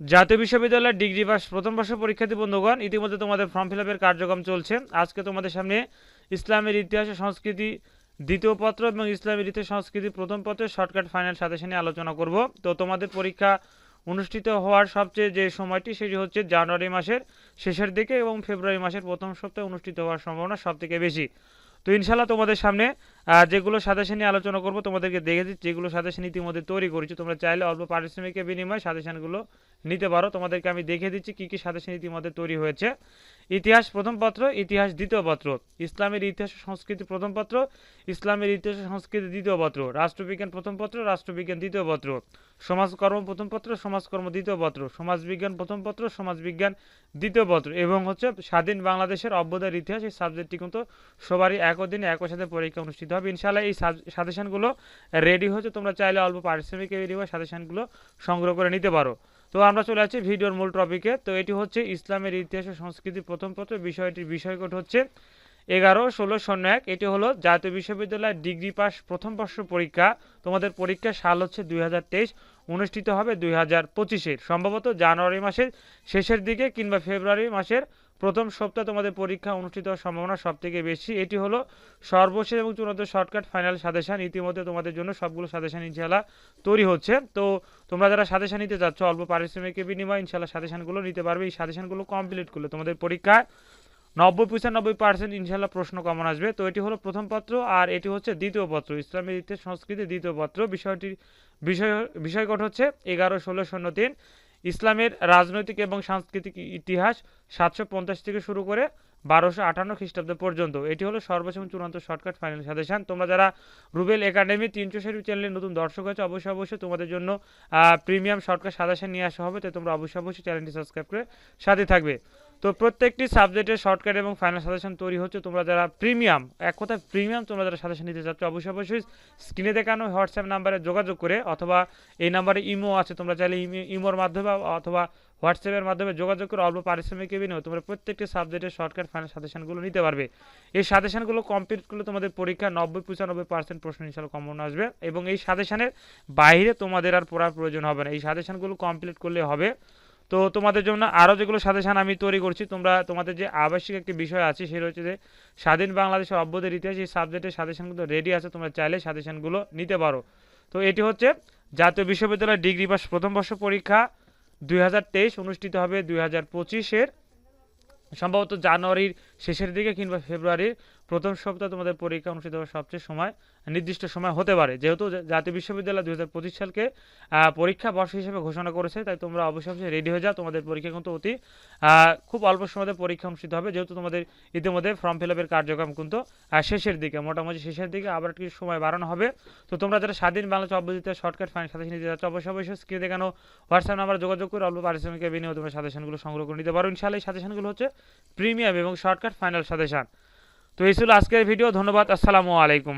জাতীয় বিশ্ববিদ্যালয়ের degree pass প্রথম বর্ষ পরীক্ষার্থী বন্ধুগণ, ইতিমধ্যে তোমাদের ফর্ম ফিল আপের কার্যক্রম চলছে। আজকে তোমাদের সামনে ইসলামের ইতিহাস ও সংস্কৃতি দ্বিতীয় পত্র এবং ইসলামের ইতিহাস সংস্কৃতি প্রথম পত্রের শর্টকাট ফাইনাল সাজেশন নিয়ে আলোচনা করব। তো তোমাদের পরীক্ষা অনুষ্ঠিত হওয়ার সবচেয়ে যে সময়টি, সেটি হচ্ছে জানুয়ারি মাসের শেষের দিকে এবং ফেব্রুয়ারি মাসের প্রথম সপ্তাহে অনুষ্ঠিত হওয়ার সম্ভাবনা সবথেকে বেশি। তো ইনশাল্লাহ তোমাদের সামনে যেগুলো সাজেশন নিয়ে আলোচনা করব, তোমাদেরকে দেখে দিচ্ছি, যেগুলো সাজেশন ইতিমধ্যে তৈরি করেছি। তোমরা চাইলে অল্প পারিশ্রমিকের বিনিময়ে সাজেশনগুলো নিতে পারো। তোমাদেরকে আমি দেখে দিচ্ছি কী কী সাজেশন ইতিমধ্যে তৈরি হয়েছে। ইতিহাস প্রথম পত্র, ইতিহাস দ্বিতীয় পত্র। ইসলামের ইতিহাস সংস্কৃতি প্রথম পত্র, ইসলামের ইতিহাস সংস্কৃতি দ্বিতীয় পত্র। রাষ্ট্রবিজ্ঞান প্রথম পত্র, রাষ্ট্রবিজ্ঞান দ্বিতীয় পত্র। সমাজকর্ম প্রথম পত্র, সমাজকর্ম দ্বিতীয় পত্র। সমাজবিজ্ঞান প্রথম পত্র, সমাজবিজ্ঞান দ্বিতীয় পত্র। এবং হচ্ছে স্বাধীন বাংলাদেশের অভ্যুদয়ের ইতিহাস, এই সাবজেক্টটি কিন্তু সবারই একই দিনে একই সাথে পরীক্ষা অনুষ্ঠিত হবে। ইনশাআল্লাহ এই সাজেশনগুলো রেডি হচ্ছে তোমরা চাইলে অল্প পারিশ্রমিকের বিনিময়ে সাজেশনগুলো সংগ্রহ করে নিতে পারো। তো আমরা চলে আসছি ভিডিওর মূল টপিকে তো এটি হচ্ছে ইসলামের ইতিহাস ও সংস্কৃতি প্রথম পত্র। বিষয়টির বিষয়কোট হচ্ছে এগারো, ষোলো, শূন্য, এক। এটি হলো জাতীয় বিশ্ববিদ্যালয়ের ডিগ্রি পাস প্রথম বর্ষ পরীক্ষা। তোমাদের পরীক্ষা সাল হচ্ছে দুই হাজার তেইশ, অনুষ্ঠিত হবে দুই হাজার সম্ভবত জানুয়ারি মাসের শেষের দিকে কিংবা ফেব্রুয়ারি মাসের প্রথম সপ্তাহে তোমাদের পরীক্ষা অনুষ্ঠিত হওয়ার সম্ভাবনা সবথেকে বেশি। এটি হলো সর্বশেষ এবং চূড়ান্ত শর্টকাট ফাইনাল সাজেশন। ইতিমধ্যে তোমাদের জন্য সবগুলো সাজেশন ইনশাল্লাহ তৈরি হচ্ছে। তো তোমরা যারা সাজেশন নিতে যাচ্ছ অল্প পারিশ্রমিকের বিনিময়ে ইনশাল্লাহ সাজেশনগুলো নিতে পারবে। এই সাজেশনগুলো কমপ্লিট করলে তোমাদের পরীক্ষায় নব্বই পঁচানব্বই পার্সেন্ট ইনশাল্লাহ প্রশ্ন কমন আসবে। তো এটি হলো প্রথম পত্র আর এটি হচ্ছে দ্বিতীয় পত্র। ইসলামের ইতিহাস সংস্কৃতি দ্বিতীয় পত্র। বিষয়টির বিষয় বিষয়কট হচ্ছে এগারো, ষোলো, শূন্য, তিন। ইসলামের রাজনৈতিক এবং সাংস্কৃতিক ইতিহাস সাতশো পঞ্চাশ থেকে শুরু করে বারোশো আটান্ন খ্রিস্টাব্দ পর্যন্ত। এটি হলো সর্বশেষ চূড়ান্ত শর্টকাট ফাইনাল সাজেশান। তোমরা যারা রুবেল একাডেমি তিনশো সেরু চ্যানেলের নতুন দর্শক আছে অবশ্যই অবশ্যই তোমাদের জন্য প্রিমিয়াম শর্টকাট সাজেশান নিয়ে আসা হবে, তাই তোমরা অবশ্যই অবশ্যই চ্যানেলটি সাবস্ক্রাইব করে সাথে থাকবে। তো প্রত্যেকটি সাবজেক্টের শর্টকাট এবং ফাইনাল সাজেশন তৈরি হচ্ছে। তোমরা যারা প্রিমিয়াম, এক কথায় প্রিমিয়াম তোমরা যারা সাজেশন নিতে চাচ্ছ, অবশ্যই অবশ্যই স্ক্রিনে দেখানো হোয়াটসঅ্যাপ নাম্বারে যোগাযোগ করে অথবা এই নাম্বারে ইমো আছে। তোমরা চাইলে ইমো- ইমোর মাধ্যমে অথবা হোয়াটসঅ্যাপের মাধ্যমে যোগাযোগ করে অল্প পারিশ্রমিকের বিনিময়ে তোমরা প্রত্যেকটি সাবজেক্টের শর্টকাট ফাইনাল সাজেশনগুলো নিতে পারবে। এই সাজেশনগুলো কমপ্লিট করলে তোমাদের পরীক্ষা নব্বই পঁচানব্বই পার্সেন্ট প্রশ্ন ইনশাল্লাহ কমন আসবে এবং এই সাজেশনের বাইরে তোমাদের আর পড়ার প্রয়োজন হবে না। এই সাজেশনগুলো কমপ্লিট করলে হবে তো তোমাদের জন্য আরও যেগুলো সাজেশন আমি তৈরি করছি, তোমরা, তোমাদের যে আবশ্যিক একটি বিষয় আছে সেটা হচ্ছে যে স্বাধীন বাংলাদেশের অভ্যুদয়ের ইতিহাস, এই সাবজেক্টের সাজেশনগুলো রেডি আছে, তোমরা চাইলে সাজেশনগুলো নিতে পারো। তো এটি হচ্ছে জাতীয় বিশ্ববিদ্যালয় ডিগ্রি পাস প্রথম বর্ষ পরীক্ষা দুই হাজার তেইশ অনুষ্ঠিত হবে দুই হাজার সম্ভবত জানুয়ারির শেষের দিকে কিংবা ফেব্রুয়ারির। প্রথম সপ্তাহে তোমাদের পরীক্ষা অনুষ্ঠিত হওয়ার সবচেয়ে সময়, নির্দিষ্ট সময় হতে পারে। যেহেতু জাতীয় বিশ্ববিদ্যালয় দুই হাজার পঁচিশ সালকে পরীক্ষা বর্ষ হিসেবে ঘোষণা করেছে, তাই তোমরা অবশ্যই অবশ্যই রেডি হয়ে যাও। তোমাদের পরীক্ষা কিন্তু অতি খুব অল্প সময়ের পরীক্ষা অনুষ্ঠিত হবে। যেহেতু তোমাদের ইতিমধ্যে ফর্ম ফিল আপের কার্যক্রম কিন্তু শেষের দিকে, মোটামুটি শেষের দিকে আবার কিছু সময় বাড়ানো হবে। তো তোমরা যারা স্বাধীন বাংলাদেশ অব্যাহত শর্টকাট ফাইন সাজেশন নিতে যাচ্ছ, অবশ্যই অবশ্যই স্ক্রিনে দেখানো হোয়াটসঅ্যাপ নাম্বার যোগাযোগ করে অল্প পারিশ্রমিকের বিনিয়োগ তোমরা সাজেশনগুলো সংগ্রহ করে নিতে পারো। ইনশাআল্লাহ এই সাজেশনগুলো হচ্ছে প্রিমিয়াম এবং শর্টকাট ফাইনাল সাজেশন। তো এই ছিল আজকের ভিডিও ধন্যবাদ আসসালামু আলাইকুম।